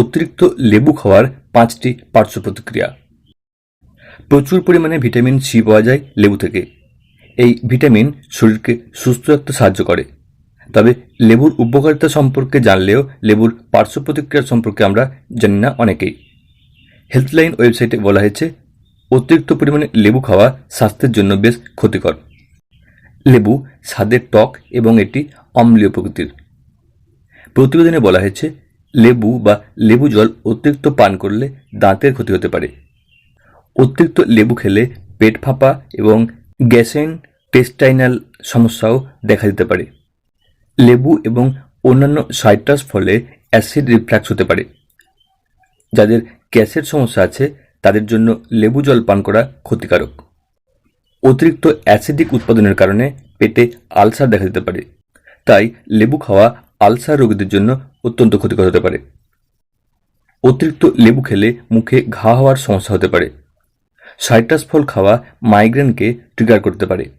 অতিরিক্ত লেবু খাওয়ার পাঁচটি পার্শ্ব প্রতিক্রিয়া। প্রচুর পরিমাণে ভিটামিন সি পাওয়া যায় লেবু থেকে। এই ভিটামিন শরীরকে সুস্থ রাখতে সাহায্য করে। তবে লেবুর উপকারিতা সম্পর্কে জানলেও লেবুর পার্শ্ব প্রতিক্রিয়া সম্পর্কে আমরা জানি না অনেকেই। হেলথলাইন ওয়েবসাইটে বলা হয়েছে, অতিরিক্ত পরিমাণে লেবু খাওয়া স্বাস্থ্যের জন্য বেশ ক্ষতিকর। লেবু স্বাদের টক এবং এটি অম্লীয় প্রকৃতির। প্রতিবেদনে বলা হয়েছে লেবু বা লেবু জল অতিরিক্ত পান করলে দাঁতের ক্ষতি হতে পারে। অতিরিক্ত লেবু খেলে পেট ফাঁপা এবং গ্যাসেন টেস্টাইনাল সমস্যাও দেখা দিতে পারে। লেবু এবং অন্যান্য সাইট্রাস ফলে অ্যাসিড রিফ্লাক্স হতে পারে। যাদের গ্যাসের সমস্যা আছে, তাদের জন্য লেবু জল পান করা ক্ষতিকারক। অতিরিক্ত অ্যাসিডিক উৎপাদনের কারণে পেটে আলসার দেখা দিতে পারে। তাই লেবু খাওয়া আলসার রোগীদের জন্য অত্যন্ত ক্ষতিকর হতে পারে। অতিরিক্ত লেবু খেলে মুখে ঘা হওয়ার সমস্যা হতে পারে। সাইট্রাস ফল খাওয়া মাইগ্রেনকে ট্রিগার করতে পারে।